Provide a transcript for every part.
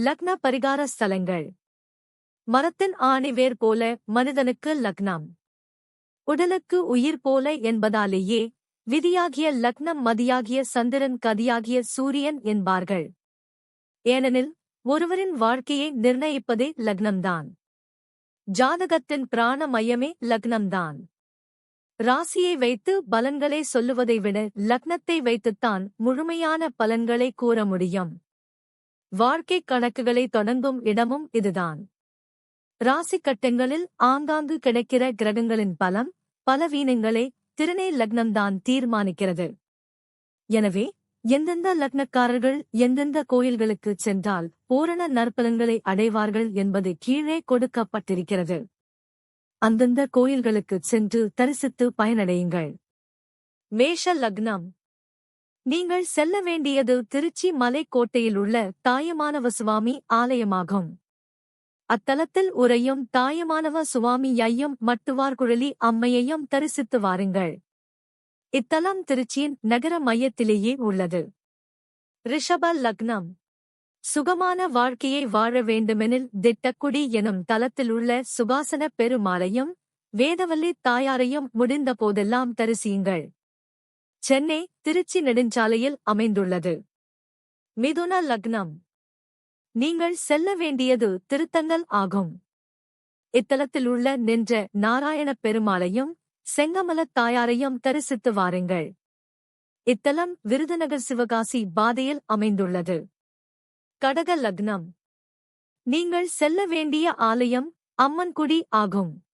லக்ன பரிகார ஸ்தலங்கள். மரத்தின் ஆணிவேர் போல மனிதனுக்கு லக்னம். உடலுக்கு உயிர் போல என்பதாலேயே விதியாகிய லக்னம் மதியாகிய சந்திரன் கதியாகிய சூரியன் என்பார்கள். ஏனெனில் ஒருவரின் வாழ்க்கையை நிர்ணயிப்பதே லக்னம்தான். ஜாதகத்தின் பிராண மையமே லக்னம்தான். ராசியை வைத்து பலன்களை சொல்லுவதை விட லக்னத்தை வைத்துத்தான் முழுமையான பலன்களை கூற முடியும். வாழ்க்கைக் கணக்குகளை தொடங்கும் இடமும் இதுதான். ராசிக்கட்டங்களில் ஆங்காங்கு கிடைக்கிற கிரகங்களின் பலம் பலவீனங்களை திருநே லக்னம்தான் தீர்மானிக்கிறது. எனவே எந்தெந்த லக்னக்காரர்கள் எந்தெந்த கோயில்களுக்குச் சென்றால் பூரண நற்பலன்களை அடைவார்கள் என்பது கீழே கொடுக்கப்பட்டிருக்கிறது. அந்தந்த கோயில்களுக்குச் சென்று தரிசித்து பயனடையுங்கள். மேஷ லக்னம் நீங்கள் செல்ல வேண்டியது திருச்சி மலைக்கோட்டையில் உள்ள தாயமானவ சுவாமி ஆலயமாகும். அத்தலத்தில் உரையும் தாயமானவ சுவாமி ஐயம் மட்டுவார்குழலி அம்மையையும் தரிசித்து வாருங்கள். இத்தலம் திருச்சியின் நகர மையத்திலேயே உள்ளது. ரிஷப லக்னம். சுகமான வாழ்க்கையை வாழ வேண்டுமெனில் திட்டக்குடி எனும் தலத்திலுள்ள சுகாசன பெருமாளையும் வேதவல்லி தாயாரையும் முடிந்த போதெல்லாம் தரிசியுங்கள். சென்னை திருச்சி நெடுஞ்சாலையில் அமைந்துள்ளது. மிதுன லக்னம். நீங்கள் செல்ல வேண்டியது திருத்தங்கல் ஆகும். இத்தலத்திலுள்ள நின்ற நாராயணப் பெருமாளையும் செங்கமலத் தாயாரையும் தரிசித்து வாருங்கள். இத்தலம் விருதுநகர் சிவகாசி பாதையில் அமைந்துள்ளது. கடக லக்னம். நீங்கள் செல்ல வேண்டிய ஆலயம் அம்மன்குடி ஆகும்.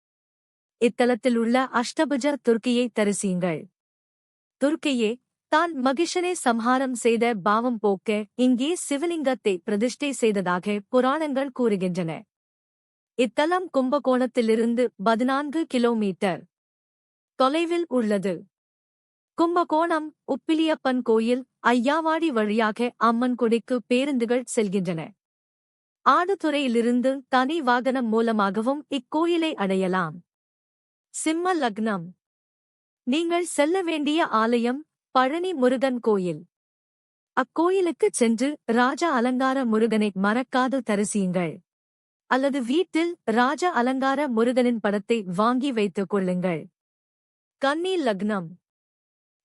இத்தலத்திலுள்ள அஷ்டபுஜ துர்க்கியை தரிசியுங்கள். துர்க்கையே தான் மகிஷனை சம்ஹாரம் செய்த பாவம் போக்க இங்கே சிவலிங்கத்தை பிரதிஷ்டை செய்ததாக புராணங்கள் கூறுகின்றன. இத்தலம் கும்பகோணத்திலிருந்து பதினான்கு கிலோமீட்டர் தொலைவில் உள்ளது. கும்பகோணம் உப்பிலியப்பன் கோயில் ஐயாவாடி வழியாக அம்மன் கொடிக்கு பேருந்துகள் செல்கின்றன. ஆடுதுறையிலிருந்து தனி வாகனம் மூலமாகவும் இக்கோயிலை அடையலாம். சிம்ம லக்னம் நீங்கள் செல்ல வேண்டிய ஆலயம் பழனி முருகன் கோயில். அக்கோயிலுக்குச் சென்று ராஜ அலங்கார முருகனை மறக்காது தரிசியுங்கள். அல்லது வீட்டில் ராஜ அலங்கார முருகனின் படத்தை வாங்கி வைத்துக் கொள்ளுங்கள். கன்னி லக்னம்.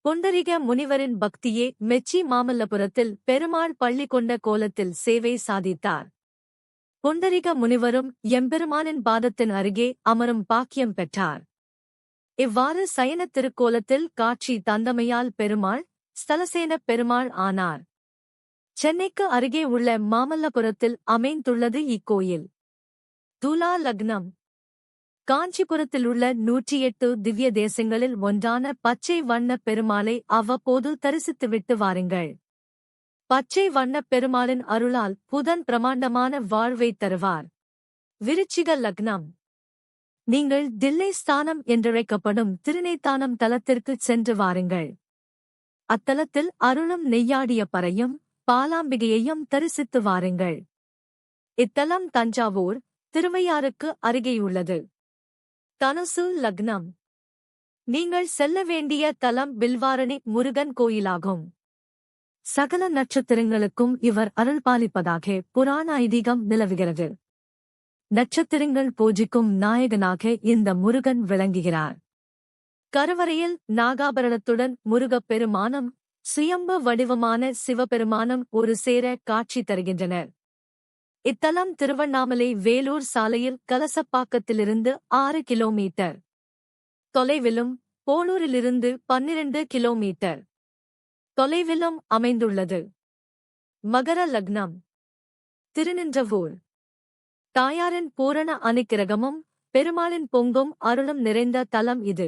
புண்டரிக முனிவரின் பக்தியே மெச்சி மாமல்லபுரத்தில் பெருமாள் பள்ளி கொண்ட கோலத்தில் சேவை சாதித்தார். புண்டரிக முனிவரும் எம்பெருமானின் பாதத்தின் அருகே அமரும் பாக்கியம் பெற்றார். இவ்வாறு சயன திருக்கோலத்தில் காட்சி தந்தமையால் பெருமாள் ஸ்தலசேன பெருமாள் ஆனார். சென்னைக்கு அருகே உள்ள மாமல்லபுரத்தில் அமைந்துள்ளது இக்கோயில். துலா லக்னம். காஞ்சிபுரத்தில் உள்ள நூற்றி எட்டு திவ்ய தேசங்களில் ஒன்றான பச்சை வண்ண பெருமாளை அவ்வப்போது தரிசித்துவிட்டு வாருங்கள். பச்சை வண்ணப் பெருமாளின் அருளால் புதன் பிரமாண்டமான வாழ்வை தருவார். விருச்சிக லக்னம். நீங்கள் தில்லை ஸ்தானம் என்றழைக்கப்படும் திருநெய்த்தானம் தலத்திற்குச் சென்று வாருங்கள். அத்தலத்தில் அருளும் நெய்யாடிய பறையும் பாலாம்பிகையையும் தரிசித்து வாருங்கள். இத்தலம் தஞ்சாவூர் திருவையாறுக்கு அருகேயுள்ளது. தனுசு லக்னம். நீங்கள் செல்ல வேண்டிய தலம் பில்வாரணி முருகன் கோயிலாகும். சகல நட்சத்திரங்களுக்கும் இவர் அருள் பாலிப்பதாக புராண ஐதீகம் நிலவுகிறது. நட்சத்திரங்கள் பூஜிக்கும் நாயகனாக இந்த முருகன் விளங்குகிறார். கருவறையில் நாகாபரணத்துடன் முருகப் பெருமானம் சுயம்பு வடிவமான சிவபெருமானம் ஒரு சேர காட்சி தருகின்றனர். இத்தலம் திருவண்ணாமலை வேலூர் சாலையில் கலசப்பாக்கத்திலிருந்து ஆறு கிலோமீட்டர். தொலைவிலும் போலூரிலிருந்து பன்னிரண்டு கிலோமீட்டர். தொலைவிலும் அமைந்துள்ளது. மகர லக்னம். திருநின்றவூர். தாயாரின் பூரண அனுக்கிரகமும் பெருமாளின் பொங்கும் அருளும் நிறைந்த தலம் இது.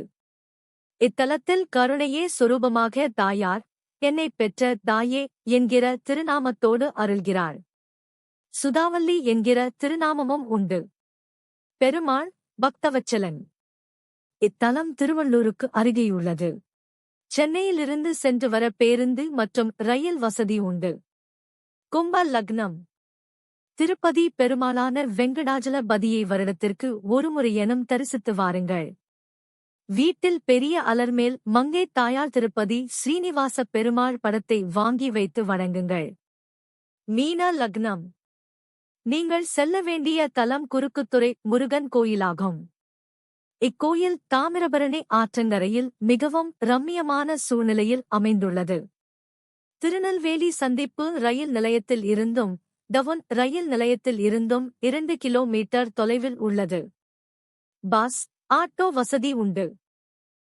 இத்தலத்தில் கருணையே சுரூபமாக தாயார் என்னை பெற்ற தாயே என்கிற திருநாமத்தோடு அருள்கிறாள். சுதாவல்லி என்கிற திருநாமமும் உண்டு. பெருமாள் பக்தவச்சலன். இத்தலம் திருவள்ளூருக்கு அருகேயுள்ளது. சென்னையிலிருந்து சென்று வர பேருந்து மற்றும் ரயில் வசதி உண்டு. கும்ப லக்னம் திருப்பதி பெருமாளான வெங்கடாஜலபதியை வருடத்திற்கு ஒருமுறையெனும் தரிசித்து வாருங்கள். வீட்டில் பெரிய அலர்மேல் மங்கை தாயார் திருப்பதி ஸ்ரீனிவாச பெருமாள் படத்தை வாங்கி வைத்து வணங்குங்கள். மீன லக்னம். நீங்கள் செல்ல வேண்டிய தலம் குறுக்குத்துறை முருகன் கோயிலாகும். இக்கோயில் தாமிரபரணி ஆற்றங்கரையில் மிகவும் ரம்மியமான சூழ்நிலையில் அமைந்துள்ளது. திருநெல்வேலி சந்திப்பு ரயில் நிலையத்தில் இருந்தும் டவுன் ரயில் நிலையத்தில் இருந்தும் இரண்டு கிலோமீட்டர் தொலைவில் உள்ளது. பஸ் ஆட்டோ வசதி உண்டு.